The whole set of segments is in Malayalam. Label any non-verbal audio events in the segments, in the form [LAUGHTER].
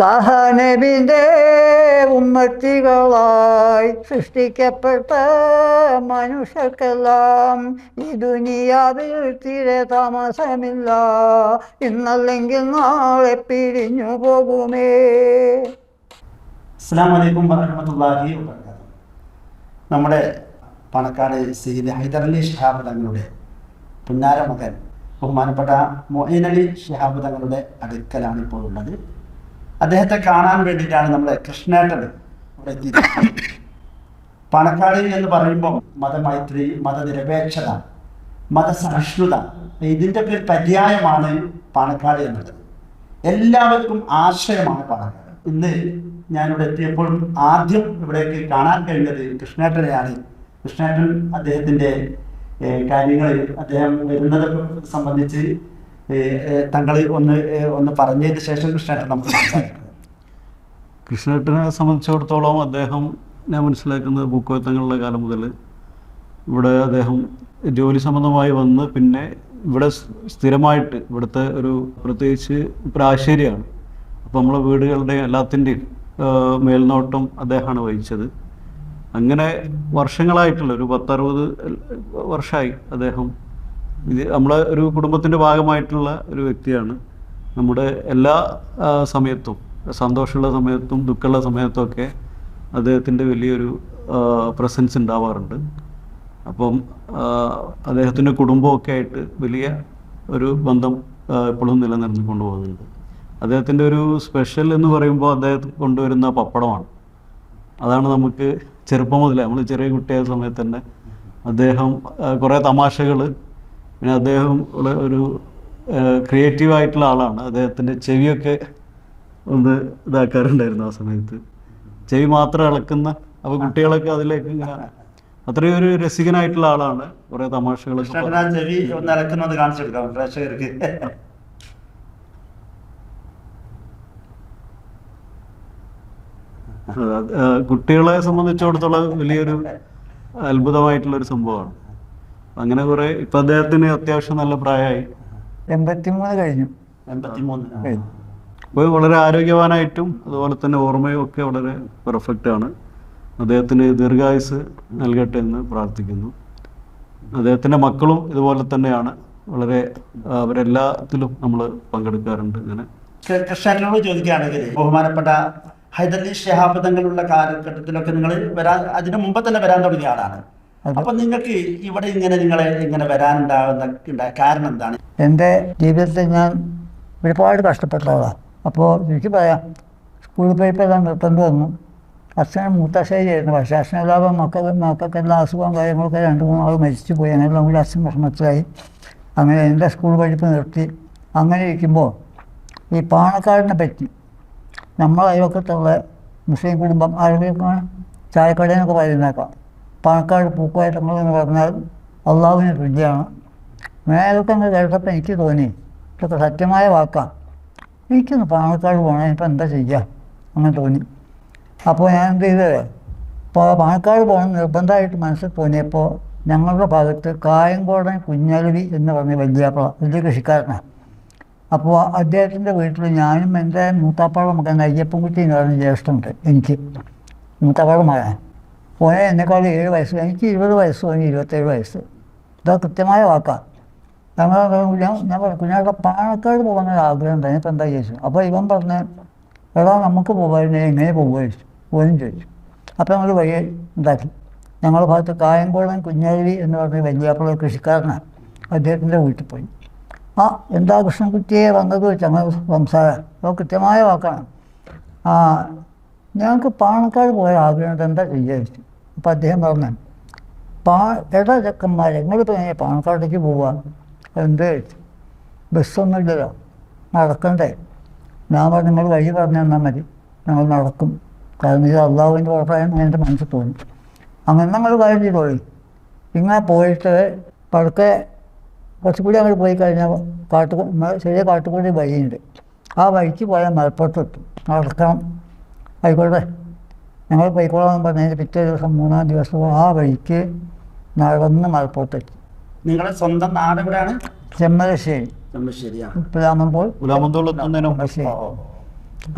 തഹനബിന്റെ ഉമ്മത്തികളായി സൃഷ്ടിക്കപ്പെട്ട മനുഷ്യർക്കെല്ലാം ഈ ദുനിയാവിൽ തീരെ താമസമില്ല. ഇന്നല്ലെങ്കിൽ നാളെ പിരിഞ്ഞു പോകുമേ. അസ്സാം വലൈക്കും വറഹമത്തല്ലാഹി വബർക്കാത്തു നമ്മുടെ പണക്കാട് സയ്യിദ് ഹൈദരലി ഷിഹാബ് തങ്ങളുടെ പുന്നാര മകൻ ബഹുമാനപ്പെട്ട മൊഹീൻ അലി ഷിഹാബ് തങ്ങളുടെ അടുക്കലാണ് ഇപ്പോൾ ഉള്ളത്. അദ്ദേഹത്തെ കാണാൻ വേണ്ടിയിട്ടാണ് നമ്മൾ കൃഷ്ണേട്ടൻ ഇവിടെ എത്തിയിരിക്കുന്നത് പണക്കാട് എന്ന് പറയുമ്പോൾ മതമൈത്രി മതനിരപേക്ഷത മതസഹിഷ്ണുത ഇതിന്റെ പേര് പര്യായമാണ് പാണക്കാട് എന്നത്. എല്ലാവർക്കും ആശ്രയമാണ് പാണക്കാട്. ഇന്ന് ഞാനിവിടെ എത്തിയപ്പോഴും ആദ്യം ഇവിടേക്ക് കാണാൻ കഴിഞ്ഞത് കൃഷ്ണേട്ടനെയാണ്. കൃഷ്ണേട്ടൻ അദ്ദേഹത്തിന്റെ കാര്യങ്ങളിൽ അദ്ദേഹം വരുന്നതൊക്കെ സംബന്ധിച്ച് തങ്ങൾ ഒന്ന് ഒന്ന് പറഞ്ഞതിന് ശേഷം കൃഷ്ണേട്ടൻ നമുക്ക് സംസാരിക്കാം. കൃഷ്ണേട്ടനെ സംബന്ധിച്ചിടത്തോളം അദ്ദേഹം ഞാൻ മനസ്സിലാക്കുന്നത് പൂക്കോത്തങ്ങളുടെ കാലം മുതൽ ഇവിടെ അദ്ദേഹം ജോലി സംബന്ധമായി വന്ന് പിന്നെ ഇവിടെ സ്ഥിരമായിട്ട് ഇവിടുത്തെ ഒരു പ്രത്യേകിച്ച് പ്രാശ്ശേരിയാണ് അപ്പോൾ നമ്മളെ വീടുകളുടെ എല്ലാത്തിന്റെയും മേൽനോട്ടം അദ്ദേഹമാണ് വഹിച്ചത്. അങ്ങനെ വർഷങ്ങളായിട്ടുള്ള ഒരു പത്തറുപത് വർഷമായി അദ്ദേഹം ഇത് നമ്മളെ ഒരു കുടുംബത്തിന്റെ ഭാഗമായിട്ടുള്ള ഒരു വ്യക്തിയാണ്. നമ്മുടെ എല്ലാ സമയത്തും സന്തോഷമുള്ള സമയത്തും ദുഃഖമുള്ള സമയത്തും ഒക്കെ അദ്ദേഹത്തിന്റെ വലിയൊരു പ്രസൻസ് ഉണ്ടാവാറുണ്ട്. അപ്പം അദ്ദേഹത്തിന്റെ കുടുംബമൊക്കെ ആയിട്ട് വലിയ ഒരു ബന്ധം ഇപ്പോഴും നിലനിർത്തി കൊണ്ടുപോകുന്നുണ്ട്. അദ്ദേഹത്തിന്റെ ഒരു സ്പെഷ്യൽ എന്ന് പറയുമ്പോൾ അദ്ദേഹത്തെ കൊണ്ടുവരുന്ന പപ്പടമാണ്. അതാണ് നമുക്ക് ചെറുപ്പം മുതലേ നമ്മൾ ചെറിയ കുട്ടിയായ സമയത്ത് തന്നെ അദ്ദേഹം കുറേ തമാശകൾ പിന്നെ അദ്ദേഹം ഒരു ക്രിയേറ്റീവ് ആയിട്ടുള്ള ആളാണ്. അദ്ദേഹത്തിന്റെ ചെവിയൊക്കെ ഒന്ന് ഇതാക്കാറുണ്ടായിരുന്നു ആ സമയത്ത്. ചെവി മാത്രം ഇളക്കുന്ന അപ്പോൾ കുട്ടികളൊക്കെ അതിലേക്ക് ഇങ്ങനെ അത്രയും ഒരു രസികനായിട്ടുള്ള ആളാണ്. കുറേ തമാശകൾ ചെവി ഒന്ന് ഇളക്കുന്നത് കാണിച്ചു കൊടുക്കാം പ്രേക്ഷകർക്ക്. കുട്ടികളെ സംബന്ധിച്ചിടത്തോളം വലിയൊരു അത്ഭുതമായിട്ടുള്ള ഒരു സംഭവമാണ്. അങ്ങനെ കുറെ ഇപ്പൊ അദ്ദേഹത്തിന് അത്യാവശ്യം നല്ല പ്രായമായി. എൺപത്തിമൂന്ന് കഴിഞ്ഞു. എൺപത്തിമൂന്ന്. അപ്പോൾ വളരെ ആരോഗ്യവാനായിട്ടും അതുപോലെ തന്നെ ഓർമ്മയും ഒക്കെ വളരെ പെർഫെക്റ്റ് ആണ്. അദ്ദേഹത്തിന് ദീർഘായുസ് നൽകട്ടെ എന്ന് പ്രാർത്ഥിക്കുന്നു. അദ്ദേഹത്തിന്റെ മക്കളും ഇതുപോലെ തന്നെയാണ്. വളരെ അവരെല്ലാത്തിലും നമ്മൾ പങ്കെടുക്കാറുണ്ട് ഇങ്ങനെ. കൃഷ്ണനോട് ചോദിക്കുകയാണെങ്കിൽ ബഹുമാനപ്പെട്ട ഹൈദരലി ഷിഹാബ് തങ്ങളുള്ള കാലഘട്ടത്തിലൊക്കെ നിങ്ങൾ വരാൻ അതിനു മുമ്പ് തന്നെ വരാൻ തുടങ്ങിയ ആളാണ്. അപ്പൊ നിങ്ങൾക്ക് ഇവിടെ ഇങ്ങനെ നിങ്ങളെ ഇങ്ങനെ വരാനുണ്ടാകുന്ന ഉണ്ടായ കാരണം എന്താണ്? എന്റെ ജീവിതത്തിൽ ഞാൻ ഒരുപാട് കഷ്ടപ്പെട്ടതാണ് അപ്പോൾ എനിക്ക് പറയാം സ്കൂളിൽ പോയപ്പോൾ ഞാൻ നിർത്തേണ്ടി വന്നു. അച്ഛൻ മൂത്താശ്ശേരിയായിരുന്നു പക്ഷേ അച്ഛനെല്ലാം മക്കൾ മക്കൾക്ക് എല്ലാ അസുഖവും കാര്യങ്ങളൊക്കെ രണ്ട് മൂന്ന് ആൾ മരിച്ചു പോയി. അങ്ങനെയെല്ലാം കൂടി അച്ഛൻ വിഷമത്തിലായി. അങ്ങനെ എന്റെ സ്കൂൾ പഠിപ്പ് നിർത്തി. അങ്ങനെ ഇരിക്കുമ്പോൾ ഈ പാണക്കാടിനെ പറ്റി നമ്മളെ അയൽവക്കത്തുള്ള മുസ്ലിം കുടുംബം ആരോഗ്യമാണ് ചായക്കടയെന്നൊക്കെ പറയുന്നേക്കാം പാണക്കാട് പൂക്കോയത്തങ്ങൾ എന്ന് പറഞ്ഞാൽ അള്ളാഹുവിന് തുല്യമാണ് മേലൊക്കെ കേട്ടപ്പോൾ എനിക്ക് തോന്നി ഇതൊക്കെ സത്യമായ വാക്കാണ് എനിക്കൊന്ന് പാണക്കാട് പോകണം ഇപ്പം എന്താ ചെയ്യുക അങ്ങനെ തോന്നി. അപ്പോൾ ഞാൻ എന്ത് ചെയ്തത്? ഇപ്പോൾ പാണക്കാട് പോകണം നിർബന്ധമായിട്ട് മനസ്സിൽ തോന്നിയപ്പോൾ ഞങ്ങളുടെ ഭാഗത്ത് കായംകോടൻ കുഞ്ഞലവി എന്ന് പറഞ്ഞ വലിയ വലിയ കൃഷിക്കാരനാണ് അപ്പോൾ അദ്ദേഹത്തിന്റെ വീട്ടിൽ ഞാനും എന്റെ മൂത്താപ്പാടെ മകൻ അയ്യപ്പൻകുട്ടി എന്ന് പറഞ്ഞ ജ്യേഷ്ഠമുണ്ട് എനിക്ക്. മൂത്താപ്പാടെ മകൻ. പോയ എന്നെക്കാൾ ഏഴ് വയസ്സ് എനിക്ക് ഇരുപത് വയസ്സ് പോയി ഇരുപത്തേഴ് വയസ്സ്. ഇതാ കൃത്യമായ വാക്കാണ് ഞങ്ങൾ ഞാൻ പറഞ്ഞു കുഞ്ഞാടെ പാണക്കാട് പോകുന്ന ഒരു ആഗ്രഹം ഉണ്ടായി ഇപ്പം എന്താ ചോദിച്ചു അപ്പോൾ ഇവൻ പറഞ്ഞ് എടാ നമുക്ക് പോകാതിരുന്ന എങ്ങനെ പോകുക ചോദിച്ചു. പോലും ചോദിച്ചു. അപ്പോൾ ഞങ്ങൾ വഴി ഉണ്ടാക്കി ഞങ്ങളുടെ ഭാഗത്ത് കായംകുളം കുഞ്ഞാഴി എന്ന് പറഞ്ഞ വലിയാപ്പുള്ള കൃഷിക്കാരനാണ് അദ്ദേഹത്തിന്റെ വീട്ടിൽ പോയി. ആ എന്താ കൃഷ്ണൻകുട്ടിയെ വന്നത്? വെച്ച് അങ്ങനെ സംസാരം. അപ്പോൾ കൃത്യമായ വാക്കാണ്. ഞങ്ങൾക്ക് പാണക്കാട് പോയ ആഗ്രഹം എന്താ വിചാരിച്ചു. അപ്പം അദ്ദേഹം പറഞ്ഞു പാ എടാ ചെക്കന്മാർ എങ്ങോട്ട് എങ്ങനെ പാണക്കാട്ടേക്ക് പോവാ? എന്ത് ചോദിച്ചു ബസ്സൊന്നും ഇല്ലല്ലോ നടക്കണ്ടേ? ഞാൻ പറഞ്ഞു നിങ്ങൾ വഴി പറഞ്ഞു തന്നാൽ മതി ഞങ്ങൾ നടക്കും. കാരണം ഇത് അള്ളാഹുവിന്റെ ഉറപ്പായെന്ന് എന്റെ മനസ്സിൽ തോന്നി. അങ്ങനെ ഞങ്ങൾ കാര്യം ചെയ്തോളി ഇങ്ങനെ പോയിട്ട് പതുക്കെ കുറച്ചുകൂടി അങ്ങോട്ട് പോയി കഴിഞ്ഞാൽ കാട്ടു ചെറിയ കാട്ടുകൂടി വഴിയുണ്ട്. ആ വഴിക്ക് പോയാൽ മലപ്പുറത്ത് എത്തും നടക്കണം. ആയിക്കോട്ടെ. ഞങ്ങൾ പോയിക്കോളാം പറഞ്ഞതിന് പിറ്റേ ദിവസം മൂന്നാം ദിവസവും ആ വഴിക്ക് നടന്ന് മലപ്പുറത്തെത്തി. നിങ്ങളുടെ സ്വന്തം നാട് എവിടെയാണ്? ചെമ്മലശ്ശേരി ശരി.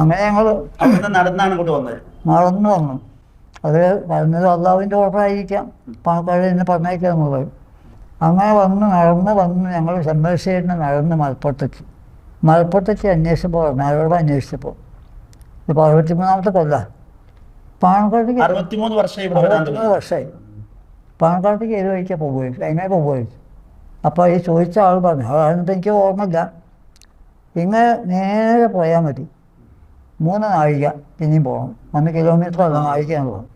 അങ്ങനെ ഞങ്ങൾ നടന്നാണ് ഇങ്ങോട്ട് വന്നത്? നടന്നു വന്നു. അത് പറഞ്ഞത് അള്ളാവിന്റെ ഓർഡറായിരിക്കാം പാലക്കാട് എന്നെ പറഞ്ഞേക്കാം നമ്മൾ പറയും. അങ്ങനെ വന്ന് നടന്ന് വന്ന് ഞങ്ങൾ ചെമ്മലശ്ശേരിന്ന് നടന്ന് മലപ്പുറത്തെത്തി. മലപ്പുറത്തെത്തി അന്വേഷിച്ചപ്പോൾ നാരോട് അന്വേഷിച്ചപ്പോൾ ഇപ്പോൾ അറുപത്തിമൂന്നാമത്തെ കൊല്ല. പാണക്കാട്ടേക്ക് അറുപത്തിമൂന്ന് വർഷമായി വർഷമായി. പാണക്കാട്ടേക്ക് ഏത് വഴിക്കാണ് പോകുക എങ്ങനെ പോകുക അപ്പോൾ ഈ ചോദിച്ച ആൾ പറഞ്ഞു അതാണിപ്പോൾ എനിക്ക് ഓർമ്മയില്ല. ഇങ്ങനെ നേരെ പോയാൽ മതി. മൂന്ന് നാഴിക പിന്നെയും പോകണം ഒന്ന് കിലോമീറ്റർ അല്ല നാഴികയാണ് പോകും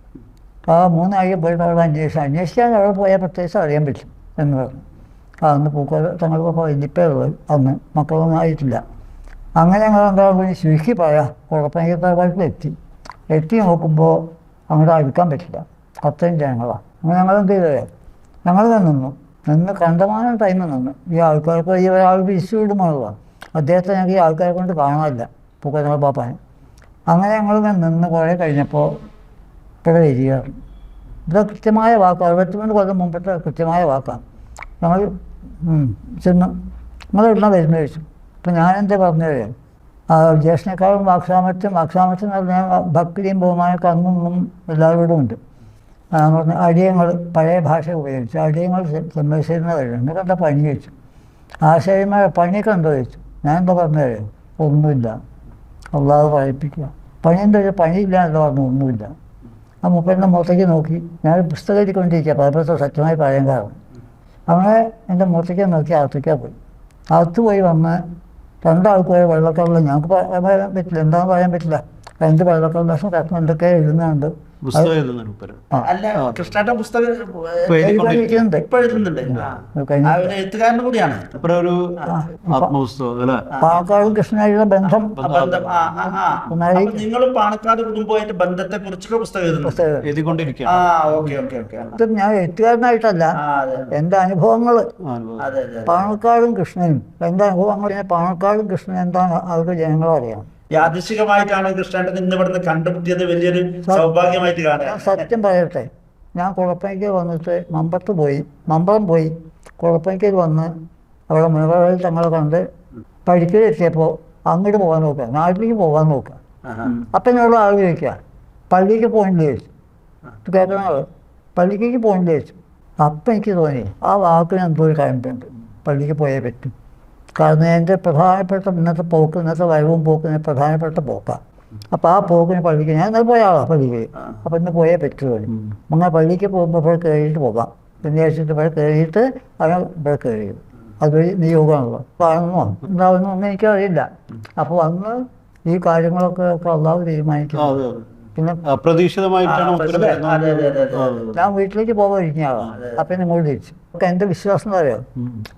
ആ മൂന്ന് നാഴിക പോയിട്ട് അവിടെ അന്വേഷിച്ചു അന്വേഷിക്കാൻ അവിടെ പോയാൽ പ്രത്യേകിച്ച് അറിയാൻ പറ്റും എന്ന് പറഞ്ഞു. ആ അന്ന് പൂക്കോല തങ്ങൾക്കൊക്കെ ഉള്ളു. ഉള്ളത് അന്ന് മക്കളൊന്നും ആയിട്ടില്ല. അങ്ങനെ ഞങ്ങൾ എന്താ കൂടി ചുരുക്കി പറയാം കുഴപ്പമില്ലാത്ത എത്തി എത്തി നോക്കുമ്പോൾ അങ്ങോട്ട് അടുക്കാൻ പറ്റില്ല. അത്രയും ജനങ്ങളാണ് അങ്ങനെ ഞങ്ങൾ എന്ത് ചെയ്തത്? ഞങ്ങൾ നിന്നു. നിന്ന് കണ്ടമാനം ടൈം നിന്നു. ഈ ആൾക്കാർക്ക് ഈ ഒരാൾ പിരിച്ചു വിടുമ്പോഴാണ് അദ്ദേഹത്തെ ഞങ്ങൾക്ക് ഈ ആൾക്കാരെ കൊണ്ട് കാണാനില്ല. പൂക്കോല പാപ്പാൻ അങ്ങനെ ഞങ്ങൾ നിന്ന് കുറേ കഴിഞ്ഞപ്പോൾ ഇവിടെ വരികയാണ് ഇത് കൃത്യമായ വാക്ക്. അറുപത്തിമൂന്ന് കൊല്ലം മുമ്പത്തെ കൃത്യമായ വാക്കാണ് ഞങ്ങൾ ചെന്ന് നിങ്ങൾ എവിടുന്ന വരുന്ന ചോദിച്ചു. അപ്പം ഞാനെന്താ പറഞ്ഞത്? ജ്യേഷ്ഠനേക്കാളും വാക്സാമർത്ഥ്യം വാക്സാമർത്ഥ്യം എന്ന് പറഞ്ഞാൽ ഭക്തിയും ബഹുമാനമൊക്കെ അങ്ങും എല്ലാവരോടും ഉണ്ട്. പറഞ്ഞ എന്ന് അടിയങ്ങൾ പഴയ ഭാഷ ഉപയോഗിച്ചു അടിയങ്ങൾ സന്ദർശിക്കുന്ന വരുന്നു കണ്ട പണി വെച്ചു ആശയമായ പണി കണ്ടോ ചോദിച്ചു? ഞാൻ എന്താ പറഞ്ഞത്? ഒന്നുമില്ല. അള്ളാഹ് പറയിപ്പിക്കുക. പണി എന്താ വെച്ചാൽ പണിയില്ല എന്ന് പറഞ്ഞു. ഒന്നുമില്ല. ആ മുപ്പതിന്റെ മുഖത്തേക്ക് നോക്കി. ഞാൻ പുസ്തകം എഴുതിക്കൊണ്ടിരിക്കുക. പലപ്പോഴത്തെ സത്യമായി പറയാൻ കാരണം. അവനെ എന്റെ മുഖത്തേക്ക് നോക്കി അകത്തേക്കാണ് പോയി. അകത്ത് പോയി വന്ന് രണ്ടാൾക്കാർ വെള്ളക്കള്ളം ഞങ്ങൾക്ക് പറയാൻ പറ്റില്ല. എന്താണെന്ന് പറയാൻ പറ്റില്ല. രണ്ട് വെള്ളക്കള്ളം എന്തൊക്കെ എഴുതുന്നുണ്ട്. പുസ്തകം എഴുതുന്നതിന് അല്ല കൃഷ്ണേട്ടൻ പുസ്തകം ഇപ്പൊ എഴുതുന്നുണ്ട് എഴുത്തുകാരനും കൂടിയാണ്. ഒരു ആത്മപുസ്തകം അല്ലേ? പാലക്കാട് കൃഷ്ണനായിട്ടുള്ള ബന്ധം. ബന്ധം. ആ ആ ആ. നിങ്ങളും പാണക്കാട് കുടുംബമായിട്ട് ബന്ധത്തെ കുറിച്ചുള്ള പുസ്തകം എഴുതുന്നു. പുസ്തകം ആ എഴുതിക്കൊണ്ടിരിക്കുകയാണ്. Okay okay okay. ഇത് ഞാൻ എഴുത്തുകാരനായിട്ടല്ല. എന്റെ അനുഭവങ്ങൾ എന്റെ അനുഭവങ്ങൾ അതെ അതെ പാണക്കാടും കൃഷ്ണനും. എന്റെ അനുഭവങ്ങൾ പാണക്കാടും കൃഷ്ണനും എന്താണ് അവർക്ക് ജനങ്ങളറിയാം അറിയാം യാദൃശികമായിട്ടാണ് കൃഷ്ണേട്ടൻ ഇന്ന് ഇവിടുന്ന് കണ്ടുമുട്ടിയത് വലിയൊരു സൗഭാഗ്യമായിട്ട് കാണുക സത്യം പറയട്ടെ. ഞാൻ കുഴപ്പയ്ക്ക് വന്നിട്ട് മമ്പത്ത് പോയി മമ്പളം പോയി. കുഴപ്പയ്ക്ക് വന്ന് അവിടെ മുനവറിൽ തങ്ങളെ കണ്ട് പഠിക്കലെത്തിയപ്പോൾ അങ്ങോട്ട് പോകാൻ നോക്കുക നാട്ടിലേക്ക് പോകാൻ നോക്കുക. അപ്പൊ എന്നോട് ആൾ ചോദിക്കുക പള്ളിക്ക് ചോദിച്ചു. ഇത് കേൾക്കണ? പള്ളിക്ക് പോകണില്ലേ ചോദിച്ചു. അപ്പം എനിക്ക് തോന്നി ആ വാക്കിന് എന്തോ ഒരു കാര്യമുണ്ട്. പള്ളിക്ക് പോയേ പറ്റും. കാരണം എന്റെ പ്രധാനപ്പെട്ട ഇന്നത്തെ പോക്ക് ഇന്നത്തെ വരവും പോക്കിന് പ്രധാനപ്പെട്ട പോക്കാണ് അപ്പോൾ ആ പോക്കിന് പള്ളിക്ക് ഞാൻ ഇന്നലെ പോയ ആളാണ് പള്ളിക്ക്. അപ്പോൾ ഇന്ന് പോയേ പറ്റുള്ളൂ. അങ്ങനെ പള്ളിക്ക് പോകുമ്പോൾ ഇവിടെ കയറിയിട്ട് പോകാം. ശനിയാഴ്ചയിട്ട് ഇവിടെ കയറിയിട്ട് അവിടെ ഇവിടെ കയറി അതൊരു നിയോഗമാണല്ലോ കാണുന്നോ എന്താവുന്നോ ഒന്നും എനിക്കറിയില്ല. അപ്പോൾ അന്ന് ഈ കാര്യങ്ങളൊക്കെ ഒക്കെ അള്ളാഹ് തീരുമാനിക്കും പിന്നെ അപ്രതീക്ഷിതമായിട്ടാണ്. ഞാൻ വീട്ടിലേക്ക് പോകാതിരിക്കുന്ന അപ്പൊ ഇങ്ങോട്ട് തിരിച്ചു. ഒക്കെ എന്റെ വിശ്വാസം എന്ന് പറയാം.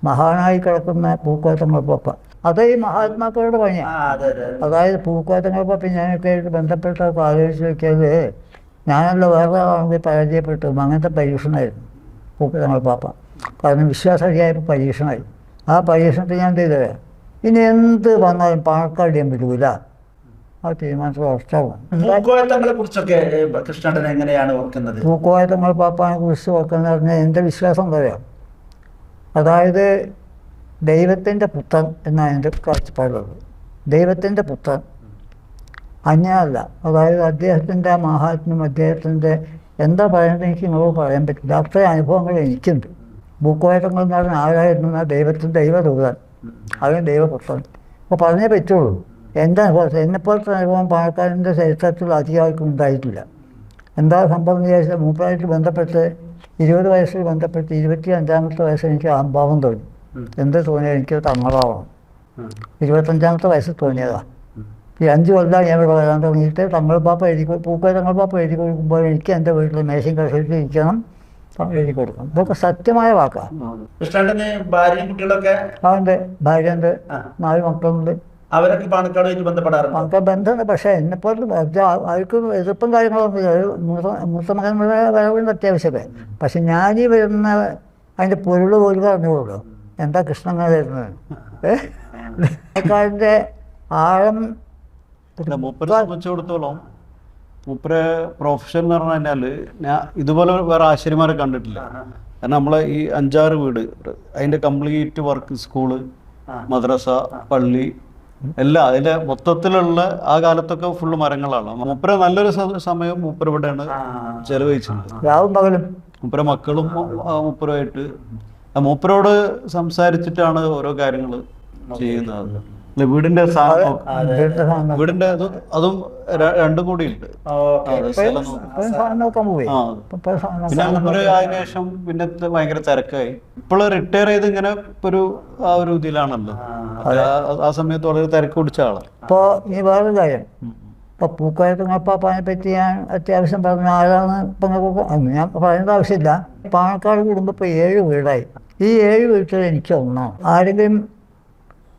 മഹാനായി കിടക്കുന്ന പൂക്കോട്ടങ്ങൾക്കൊപ്പ അത് ഈ മഹാത്മാക്കളുടെ പണിയാണ് അതെ അതെ അതെ. അതായത് പൂക്കോട്ടങ്ങൾക്കൊപ്പം ഞാനൊക്കെ ആയിട്ട് ബന്ധപ്പെട്ടൊക്കെ ആലോചിച്ച് നോക്കിയത് ഞാനല്ല വേറെ ആണെങ്കിൽ പരാജയപ്പെട്ടു. അങ്ങനത്തെ പരീക്ഷണമായിരുന്നു പൂക്കോത്തങ്ങൾ പാപ്പ കാരണം വിശ്വാസരിയായപ്പോൾ പരീക്ഷണമായി ആ പരീക്ഷണത്തിൽ ഞാൻ എന്ത് ചെയ്തത് ഇനി എന്ത് വന്നാലും പാണക്കാട് ചെയ്യാൻ പറ്റൂല ആ തീരുമാനിച്ച അവസ്ഥ പൂക്കോയത്തങ്ങളെ കുറിച്ചൊക്കെ എങ്ങനെയാണ് ഓർക്കുന്നത്? പൂക്കോയത്തങ്ങൾ പാപ്പാനെ കുറിച്ച് ഓർക്കുന്ന പറഞ്ഞാൽ എന്റെ വിശ്വാസം പറയാം അതായത് ദൈവത്തിന്റെ പുത്രൻ എന്നാണ് എന്റെ കാഴ്ചപ്പാടുള്ളത്. ദൈവത്തിന്റെ പുത്രൻ അന്യല്ല അതായത് അദ്ദേഹത്തിന്റെ മഹാത്മ്യം അദ്ദേഹത്തിന്റെ എന്താ പറയുന്നത് എനിക്ക് നിങ്ങളോട് പറയാൻ പറ്റില്ല. അത്രയും അനുഭവങ്ങൾ എനിക്കുണ്ട്. ഭൂക്കോയത്തങ്ങൾ എന്ന് പറഞ്ഞാൽ ആരായിരുന്നു? ദൈവത്തിന്റെ ദൈവദൂതൻ. അവൻ ദൈവപുത്രൻ. അപ്പോൾ പറഞ്ഞേ പറ്റുള്ളൂ. എന്റെ അനുഭവത്തിൽ എന്നെപ്പോലത്തെ അനുഭവം പാലക്കാടിന്റെ ചരിത്രത്തിൽ അധികമായിട്ട് ഉണ്ടായിട്ടില്ല. എന്താ സംഭവം എന്ന് വിചാരിച്ചാൽ മൂപ്പരായിട്ട് ബന്ധപ്പെട്ട് ഇരുപത് വയസ്സിൽ ബന്ധപ്പെട്ട് ഇരുപത്തി അഞ്ചാമത്തെ വയസ്സിൽ എനിക്ക് അഹംഭാവം തോന്നി. എന്ത് തോന്നിയത് എനിക്ക് തങ്ങളാവണം. ഇരുപത്തഞ്ചാമത്തെ വയസ്സിൽ തോന്നിയതാണ് ഈ അഞ്ച് കൊല്ലം ഞാൻ ഇവിടെ വരാൻ തുടങ്ങിയിട്ട് തങ്ങൾ പാപ്പ എഴുതി പൂക്കോയ തങ്ങൾ പാപ്പ എഴുതി കൊടുക്കുമ്പോൾ എനിക്ക് എന്റെ വീട്ടിൽ മേശയും കസേരത്തിൽ ഇരിക്കണം. എഴുതി കൊടുക്കണം. ഇതൊക്കെ സത്യമായ വാക്കാണ് ആ, ഉണ്ട്. ഭാര്യന്റെ ആ. നാല് മക്കളുണ്ട്. അവരൊക്കെ പാണക്കാടുമായിട്ട് ബന്ധപ്പെടാറുണ്ട്? അപ്പൊ ബന്ധമുണ്ട് പക്ഷേ പോലെ അവർക്ക് എതിർപ്പും കാര്യങ്ങളൊന്നും ഇല്ല. ഒരു മൂത്ത മൂത്ത ഞാൻ പക്ഷെ ഞാനീ വരുന്ന അതിന്റെ പൊരുൾ പോലും അറിഞ്ഞുള്ളൂ എന്താ കൃഷ്ണങ്ങൾ വരുന്നത്? ഏക്കാരിന്റെ ആഴം മൂപ്പരെ സംബന്ധിച്ചിടത്തോളം മൂപ്പരെ പ്രൊഫഷൻ എന്ന് പറഞ്ഞു കഴിഞ്ഞാൽ ഞാൻ ഇതുപോലെ വേറെ ആശാരിമാരെ കണ്ടിട്ടില്ല. കാരണം നമ്മളെ ഈ അഞ്ചാറ് വീട് അതിന്റെ കംപ്ലീറ്റ് വർക്ക് സ്കൂൾ. മദ്രസ പള്ളി എല്ലാ അതിന്റെ മൊത്തത്തിലുള്ള ആ കാലത്തൊക്കെ ഫുള്ള് മരങ്ങളാണ്. മൂപ്പര നല്ലൊരു സമയം മൂപ്പര ഇവിടെയാണ് രാവും പകലും മൂപ്പര മക്കളും മൂപ്പരുമായിട്ട്. മൂപ്പരോട് സംസാരിച്ചിട്ടാണ് ഓരോ കാര്യങ്ങൾ ചെയ്യുന്നത്. അല്ല, വീടിന്റെ സാധനം വീടിന്റെ അതും രണ്ടും കൂടി ഉണ്ട് പിന്നെ മൂപ്പര് അതിന് ശേഷം പിന്നെ ഭയങ്കര തിരക്കായി. ഇപ്പോൾ റിട്ടയർ ചെയ്ത് ഇങ്ങനെ ഒരു ആ ഒരു ഇതിലാണല്ലോ. ആ- സമയത്ത് വളരെ തിരക്ക് പിടിച്ച ആളാണ് ഇപ്പൊ ഈ വേറൊരു കാര്യം. ഇപ്പോൾ പൂക്കോയത്തങ്ങപ്പാപ്പാനെ പറ്റി ഞാൻ അത്യാവശ്യം പറഞ്ഞ ആരാണ് ഇപ്പൊ നിങ്ങൾക്ക് അന്ന് ഞാൻ പറയേണ്ട ആവശ്യമില്ല. പാണക്കാട് കുടുംബം ഇപ്പൊ ഏഴ് വീടായി. ഈ ഏഴ് വീട്ടിൽ എനിക്ക് ഒന്നോ ആരെങ്കിലും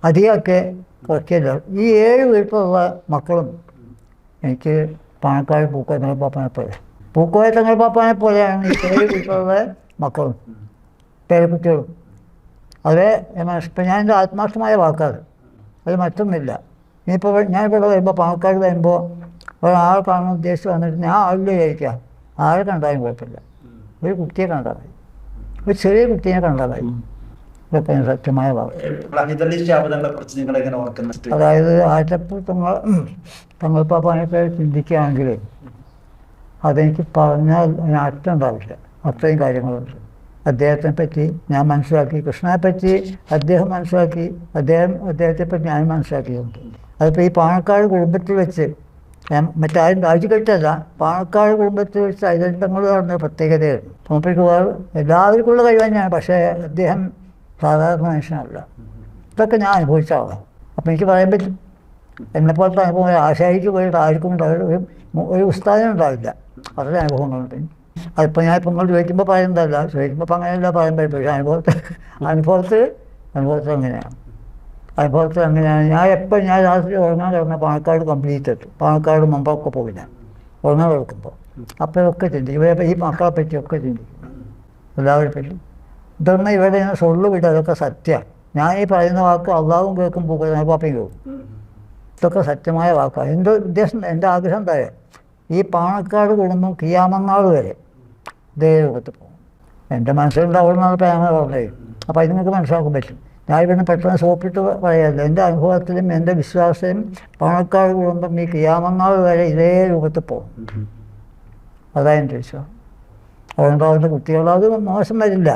അധികമൊക്കെ കുറയ്ക്കില്ല ഈ ഏഴ് വീട്ടിലുള്ള മക്കളും എനിക്ക് പാണക്കാട് പൂക്കോയത്തങ്ങപ്പാപ്പാനെ പോലെ. പൂക്കോയത്തങ്ങപ്പാപ്പാനെ പോലെയാണ് ഈ ഏഴ് വീട്ടിലുള്ള മക്കളും പേരക്കുട്ടികളും. അവരെ ഇപ്പം ഞാൻ എന്റെ ആത്മാർത്ഥമായ വാക്കാണ്. അത് മറ്റൊന്നുമില്ല. ഇനിയിപ്പോൾ ഇവിടെ വരുമ്പോൾ പാണക്കാട് വരുമ്പോൾ ഒരാൾ കാണാൻ ഉദ്ദേശിച്ച് വന്നിട്ട് ഞാൻ ആളിൽ വിചാരിക്കാം ആരെ കണ്ടാലും കുഴപ്പമില്ല. ഒരു കുട്ടിയെ കണ്ടാൽ മതി. ഒരു ചെറിയ കുട്ടിയെ കണ്ടാൽ മതി. ഞാൻ സത്യമായ വളർച്ച അതായത് ആറ്റപ്പോൾ തങ്ങൾ തങ്ങൾ പാപ്പാനൊക്കെ ചിന്തിക്കുകയാണെങ്കിൽ അതെനിക്ക് പറഞ്ഞാൽ അറ്റം ഉണ്ടാവില്ല. അത്രയും കാര്യങ്ങളുണ്ട്. അദ്ദേഹത്തെ പറ്റി ഞാൻ മനസ്സിലാക്കി കൃഷ്ണനെ പറ്റി അദ്ദേഹം മനസ്സിലാക്കി അദ്ദേഹം അദ്ദേഹത്തെ പറ്റി ഞാൻ മനസ്സിലാക്കിയിട്ടുണ്ട്. അതിപ്പോൾ ഈ പാണക്കാട് കുടുംബത്തിൽ വെച്ച് ഞാൻ മറ്റാരും രാജിക്കെട്ടല്ല പാണക്കാട് കുടുംബത്തിൽ വെച്ച് ഐതങ്ങൾ പറഞ്ഞ പ്രത്യേകതയാണ് മൂപ്പർക്ക് വേറെ എല്ലാവർക്കും ഉള്ള കഴിവ് തന്നെയാണ്. പക്ഷേ അദ്ദേഹം സാധാരണ മനുഷ്യനല്ല. ഇതൊക്കെ ഞാൻ അനുഭവിച്ച ആളാണ് അപ്പം എനിക്ക് പറയാൻ പറ്റും എന്നെപ്പോലത്തെ അനുഭവം ആശായിക്ക് പോയിട്ട് ആർക്കും ഉണ്ടാവില്ല ഒരു ഒരു ഉസ്താദിനും ഉണ്ടാവില്ല. അത്ര അനുഭവങ്ങളുണ്ട് അതിപ്പോൾ ഞാൻ ഇപ്പം നിങ്ങൾ ചോദിക്കുമ്പോൾ പറയുന്നതല്ല ചോദിക്കുമ്പോൾ ഇപ്പം അങ്ങനെയല്ല പറയാൻ പറ്റും പക്ഷേ അനുഭവത്തിൽ അനുഭവത്തിൽ അനുഭവത്തിൽ അങ്ങനെയാണ്. അനുഭവത്തിൽ അങ്ങനെയാണ്. ഞാൻ എപ്പോൾ ഞാൻ രാത്രി ഉറങ്ങാൻ കിടന്ന പാണക്കാട് കംപ്ലീറ്റ് എത്തും. പാണക്കാട് മുമ്പൊക്കെ പോവില്ല. ഉറങ്ങാൻ കിടക്കുമ്പോൾ അപ്പോഴൊക്കെ ചിന്തിക്കും. ഇവരെ ഈ മക്കളെ പറ്റിയൊക്കെ ചിന്തിക്കും. എല്ലാവരെ പറ്റി ഇതൊന്നും ഇവിടെ ഞാൻ സൊള്ളു വിട്ട് അതൊക്കെ സത്യമാണ് ഞാൻ ഈ പറയുന്ന വാക്ക് അള്ളാഹും കേൾക്കും പാപ്പയും കേൾക്കും. ഇതൊക്കെ സത്യമായ വാക്കാണ് എന്റെ ഉദ്ദേശം എന്റെ ആഗ്രഹം എന്തായാലും ഈ പാണക്കാട് കുടുംബം കിയാമങ്ങാൾ വരെ രൂപത്തിൽ പോകും. എന്റെ മനസ്സിലുണ്ട് അവിടെ നിന്നാണ് ഇപ്പോൾ ഞങ്ങൾ പറഞ്ഞത്. അപ്പോൾ അത് നിങ്ങൾക്ക് മനസ്സിലാക്കാൻ പറ്റും. ഞാൻ ഇവിടുന്ന് പെട്ടെന്ന് സോപ്പിട്ട് പറയല്ല എന്റെ അനുഭവത്തിലും എന്റെ വിശ്വാസത്തിലും പാണക്കാട് കുടുംബം ഈ കിയാമങ്ങാൾ വരെ ഇതേ രൂപത്തിൽ പോകും. അതാണ് എന്റെ വിശ്വാസം. അതുകൊണ്ട് അവരുടെ കുട്ടികൾ അത് മോശം വരില്ല.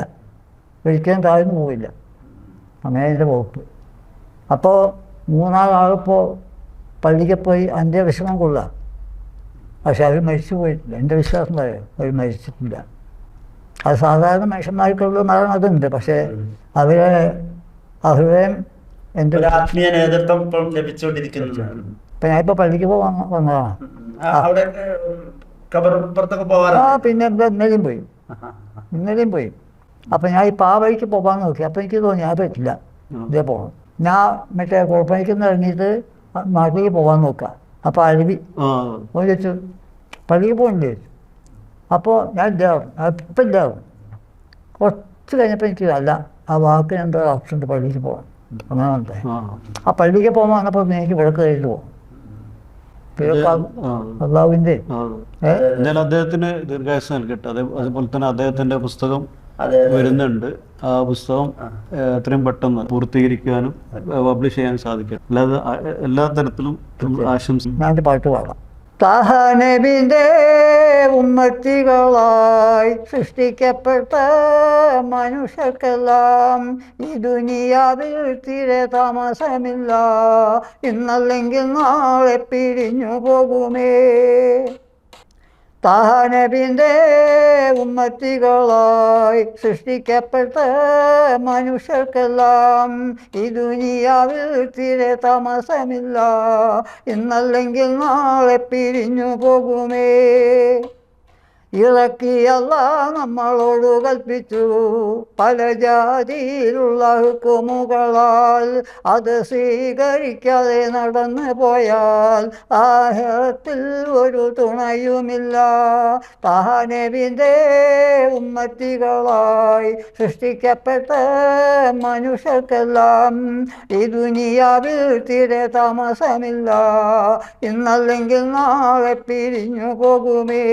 ഒരിക്കലും താഴ്ന്നു പോവില്ല അങ്ങനെ എന്റെ വകുപ്പ് അപ്പോൾ മൂന്നാളാളിപ്പോൾ പള്ളിക്ക് പോയി അന്ത്യവിശ്രമം കൊള്ളാം. പക്ഷെ അവർ മരിച്ചു പോയിട്ടില്ല. എന്റെ വിശ്വാസം പറയാം അവർ മരിച്ചിട്ടില്ല. അത് സാധാരണ മനുഷ്യന്മാർക്കുള്ള മരണം അതുണ്ട്. പക്ഷേ അവരെ അവരെ എന്റെ ആത്മീയ നേതൃത്വം ഇപ്പം ഞാനിപ്പോൾ പള്ളിക്ക് പോകാൻ വന്നതാണ്. അവിടെ കബർപ്പുറത്തൊക്കെ ആ പിന്നെ എന്താ ഇന്നലെയും പോയി. ഇന്നലെയും പോയി. അപ്പം ഞാൻ ഈ പാവഴിക്ക് വഴിക്ക് പോകാൻ നോക്കി. അപ്പം എനിക്ക് തോന്നി ഞാൻ പറ്റില്ല. ഇതേ പോകണം ഞാൻ മറ്റേ കുഴപ്പമേക്ക് ഇറങ്ങിയിട്ട് നാട്ടിലേക്ക് പോകാൻ നോക്കുക അപ്പോൾ അരുവി ഓൻ ചോദിച്ചു പള്ളിക്ക് പോകണ്ടേ അപ്പോൾ ഞാൻ ഇല്ലാവും ഇപ്പം ഇല്ലാവും കുറച്ച് കഴിഞ്ഞപ്പോൾ എനിക്ക് അല്ല ആ വാക്കിന് എന്തോ ഓപ്ഷൻ ഉണ്ട് പള്ളിക്ക് പോകാൻ. അങ്ങനെ ഉണ്ട് ആ. പള്ളിക്ക് പോകാൻ വന്നപ്പോൾ എനിക്ക് വിളക്ക് കഴിഞ്ഞിട്ട് പോകും അള്ളാഹുവിന്റെ എന്തായാലും അദ്ദേഹത്തിന് ദീർഘായുസ് നൽകട്ടെ. അതേപോലെ തന്നെ അദ്ദേഹത്തിന്റെ പുസ്തകം വരുന്നുണ്ട്. ആ പുസ്തകം എത്രയും പെട്ടെന്ന് പൂർത്തീകരിക്കാനും പബ്ലിഷ് ചെയ്യാൻ സാധിക്കും. അല്ലാതെ എല്ലാ തരത്തിലും ആശംസ ഞാൻ പാട്ട് പാടാം. തഹനബിന്റെ ഉമ്മത്തികളായി സൃഷ്ടിക്കപ്പെട്ട മനുഷ്യർക്കെല്ലാം ഈ ദുനിയാവിൽ തീരെ താമസമില്ല. ഇന്നല്ലെങ്കിൽ നാളെ പിരിഞ്ഞു പോകുമേ താനബിന്റെ ഉമ്മത്തികളായി സൃഷ്ടിക്കപ്പെട്ട മനുഷ്യർക്കെല്ലാം ഈ ദുനിയാവിൽ തീരെ താമസമില്ല. ഇന്നല്ലെങ്കിൽ നാളെ പിരിഞ്ഞു പോകുമേ. ഇറക്കിയല്ല നമ്മളോട് കൽപ്പിച്ചു. പല ജാതിയിലുള്ള ഹുക്കുമുകളാൽ അത് സ്വീകരിക്കാതെ നടന്നു പോയാൽ ആഹത്തിൽ ഒരു തുണയുമില്ല. താനവിന്റെ ഉമ്മത്തികളായി സൃഷ്ടിക്കപ്പെട്ട മനുഷ്യർക്കെല്ലാം ഈ ദുനിയാവിൽ തീരെ താമസമില്ല. ഇന്നല്ലെങ്കിൽ നാളെ പിരിഞ്ഞു പോകുമേ.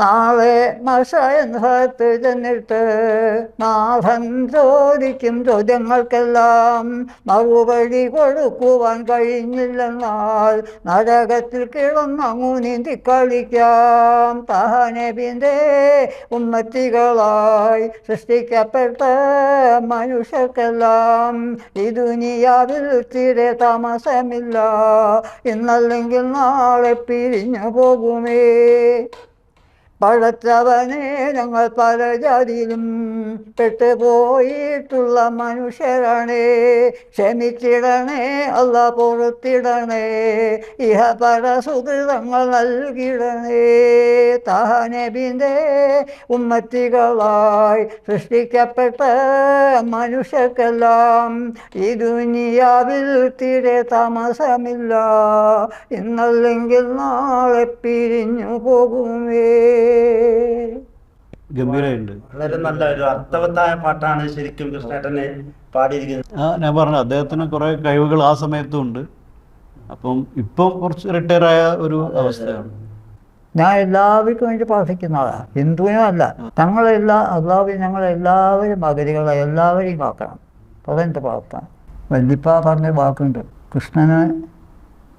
നാളെ സ്ഥലത്ത് ചെന്നിട്ട് നാഥൻ ചോദിക്കും ചോദ്യങ്ങൾക്കെല്ലാം മറുപടി കൊടുക്കുവാൻ കഴിഞ്ഞില്ലെന്നാൽ നരകത്തിൽ കിടന്നങ്ങു നീന്തി കളിക്കാം. തഹനബിന്റെ ഉമ്മത്തികളായി സൃഷ്ടിക്കപ്പെട്ട മനുഷ്യർക്കെല്ലാം ഈ ദുനിയാവിൽ തീരെ താമസമില്ല. ഇന്നല്ലെങ്കിൽ നാളെ പിരിഞ്ഞു പോകുമേ. പഴച്ചവനെ ഞങ്ങൾ പല ജാതിയിലും പെട്ടുപോയിട്ടുള്ള മനുഷ്യരാണേ. ക്ഷമിച്ചിടണേ അല്ല പൊറുത്തിടണേ. ഇഹ പല സുഹൃതങ്ങൾ നൽകിടണേ. താനബിന്റെ ഉമ്മത്തികളായി സൃഷ്ടിക്കപ്പെട്ട മനുഷ്യർക്കെല്ലാം ഈ ദുനിയാവിൽ തീരെ താമസമില്ല. ഇന്നല്ലെങ്കിൽ നാളെ പിരിഞ്ഞു പോകുമേ. ഗംഭീരമുണ്ട് വളരെ നല്ല ഒരു അർത്ഥവത്തായ പാട്ടാണ് ശരിക്കും കൃഷ്ണേട്ടനെ പാടിയിരിക്കുന്നത്. ആ ഞാൻ പറഞ്ഞു അദ്ദേഹത്തിന് കുറെ കഴിവുകൾ ആ സമയത്തും ഉണ്ട്. അപ്പം ഇപ്പം കുറച്ച് റിട്ടയർ ആയ ഒരു അവസ്ഥയാണ്. ഞാൻ എല്ലാവർക്കും വേണ്ടി പ്രാർത്ഥിക്കുന്ന ആളാണ്. ഹിന്ദുവിനും അല്ല. ഞങ്ങളെല്ലാ അള്ളാഹു ഞങ്ങളെല്ലാവരും അഗതികളെ എല്ലാവരെയും കാക്കണം അതെന്റെ പ്രാർത്ഥന. വല്യപ്പ പറഞ്ഞ വാക്കുണ്ട്. കൃഷ്ണന്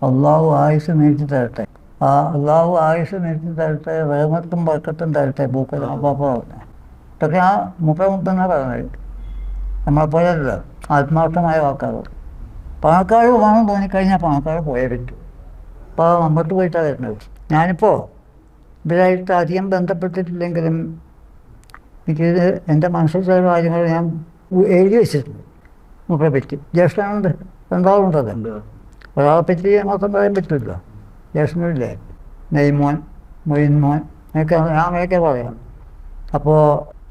അള്ളാഹു ആയുസ് നീട്ടി തരട്ടെ. ആ അള്ളാഹു ആയുഷ് നീട്ടി തരട്ടെ വേമത്തും വർക്കത്തും തരട്ടെ പൂക്കളും അപ്പാപ്പ പറഞ്ഞു. ഇതൊക്കെ ആ മുപ്പ മുപ്പെന്നാ പറഞ്ഞത്. നമ്മളെ പോലെയല്ല ആത്മാർത്ഥമായ വാക്കാറ് പണക്കാർ പോകണം തോന്നിക്കഴിഞ്ഞാൽ പണക്കാർ പോയേ പറ്റൂ. അപ്പോൾ അമ്പത്ത് പോയിട്ടാണ് വരുന്നത്. ഞാനിപ്പോൾ ഇവരായിട്ട് അധികം ബന്ധപ്പെട്ടിട്ടില്ലെങ്കിലും എനിക്കിത് എന്റെ മനസ്സിൽ ചില കാര്യങ്ങൾ ഞാൻ എഴുതി വെച്ചിട്ടുണ്ട്. മുപ്പയെ പറ്റി. ജ്യേഷ്ഠനുണ്ട് രണ്ടാളുണ്ടത് ഒരാളെ പറ്റി മാത്രം പറയാൻ പറ്റില്ല ജ്യേഷ്ഠനില്ലേ നെയ്മോൻ മൊയിൻമോൻ അങ്ങനെയൊക്കെ അങ്ങനെയൊക്കെ പറയാം അപ്പോൾ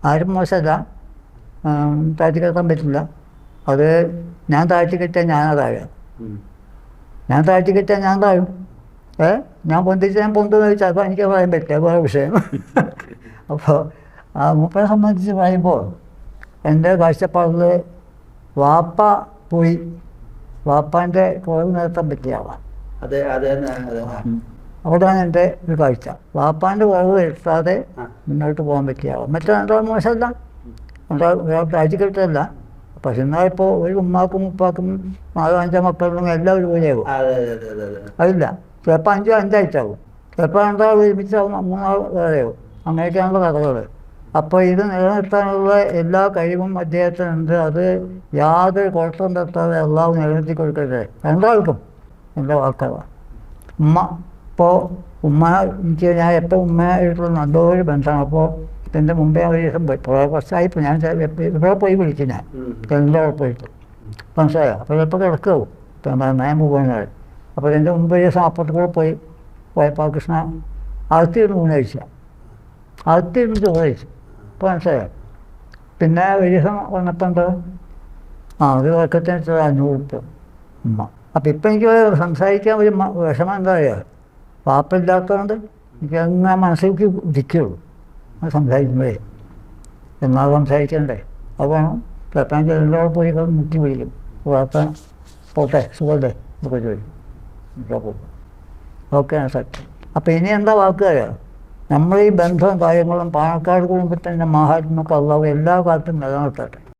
ആരും മോശമല്ല. താഴ്ത്തി കിടക്കാൻ പറ്റില്ല. അത് ഞാൻ താഴ്ത്തി കെട്ടിയാൽ ഞാനാ താഴെ ഞാൻ താഴ്ത്തി കെട്ടിയാൽ ഞാൻ താഴും. ഏ? ഞാൻ പൊന്തിച്ച് ഞാൻ പൊന്തെന്ന് വെച്ചാൽ അപ്പോൾ എനിക്ക് പറയാൻ പറ്റില്ല. വേറെ വിഷയം. [LAUGHS] അപ്പോൾ ആ മൂപ്പനെ സംബന്ധിച്ച് പറയുമ്പോൾ എന്റെ കാഴ്ചപ്പാടിൽ വാപ്പ പോയി. വാപ്പാന്റെ കുറവ് നിർത്താൻ പറ്റിയ ആളാണ് അതെ അതെ എന്റെ ഒരു കാഴ്ച. വാപ്പാന്റെ കുറവ് വരുത്താതെ. മുന്നോട്ട് പോകാൻ പറ്റിയാവും മറ്റേ രണ്ടാൾ മോശമല്ല. ഒരാൾ പക്ഷെ എന്നാൽ ഇപ്പോൾ ഒരു ഉമ്മാക്കും ഉപ്പാക്കും നാലോ അഞ്ചോ മക്കളും എല്ലാം ഒരുപോലെയാകും. അതെ അതെ അതെ അതെ അതെ. അതില്ല. ചിലപ്പോൾ അഞ്ചോ അഞ്ചായിട്ടാവും ചിലപ്പോൾ രണ്ടാൾ ഒരുമിച്ചാവും മൂന്നാൾ വേറെയാവും അങ്ങനെയൊക്കെയാണുള്ള കഥകൾ അപ്പോൾ ഇത് നിലനിർത്താനുള്ള എല്ലാ കഴിവും അദ്ദേഹത്തിനുണ്ട്. അത് യാതൊരു കുഴപ്പം തട്ടാതെ അള്ളാഹു നിലനിർത്തി കൊടുക്കട്ടെ. രണ്ടാൾക്കും. എന്റെ വാക്കുകളാണ് ഉമ്മ ഇപ്പോൾ ഉമ്മ എനിക്ക് ഞാൻ എപ്പോൾ ഉമ്മയായിട്ടുള്ള നല്ലൊരു ബന്ധമാണ്. അപ്പോൾ ഇതിന്റെ മുമ്പേ ഒരു ദിവസം പോയി. കുറേ കുറച്ചായിപ്പോൾ ഞാൻ ഇവിടെ പോയി വിളിച്ചു ഞാൻ. എന്റെ പോയിട്ട്. മനസ്സിലായോ? അപ്പോൾ ചിലപ്പോൾ കിടക്കാവും. ഇപ്പം ഞാൻ പോകുന്നത് അപ്പോൾ എന്റെ മുമ്പ് ഒരു ദിവസം അപ്പുറത്ത് കൂടെ പോയി. പോയപ്പോൾ കൃഷ്ണ അകത്തിരുന്ന് ഊണ് കഴിച്ച. അകത്തിരുന്ന് ചോറ് കഴിച്ചു. അപ്പോൾ മനസ്സിലായോ? പിന്നെ ഒരു ദിവസം വന്നപ്പോൾ എന്താ? ആ ഒരു വർക്കത്തിന് അഞ്ഞൂറ് ഉമ്മ. അപ്പം ഇപ്പം എനിക്ക് സംസാരിക്കാൻ ഒരു വിഷമം എന്താ പറയുക പാപ്പില്ലാത്തതുകൊണ്ട് എനിക്ക് അങ്ങനെ മനസ്സിലേക്ക് ഇരിക്കുകയുള്ളൂ സംസാരിക്കുമ്പോഴേ. എന്നാൽ സംസാരിക്കണ്ടേ? അപ്പം വേണം എല്ലാവരും പോയി മുട്ടി വിളിക്കും. വാർത്ത പോട്ടെ സുഖല്ലേ? എന്നൊക്കെ ചോദിക്കും. ഓക്കെ ഓക്കെയാണ് സത്യം അപ്പോൾ ഇനി എന്താ വാക്ക് അറിയാം? നമ്മൾ ഈ ബന്ധവും കാര്യങ്ങളും പാണക്കാട് കുടുംബത്തിന്റെ മഹാത്മ കള്ളവും എല്ലാ കാലത്തും നിലനിർത്തട്ടെ.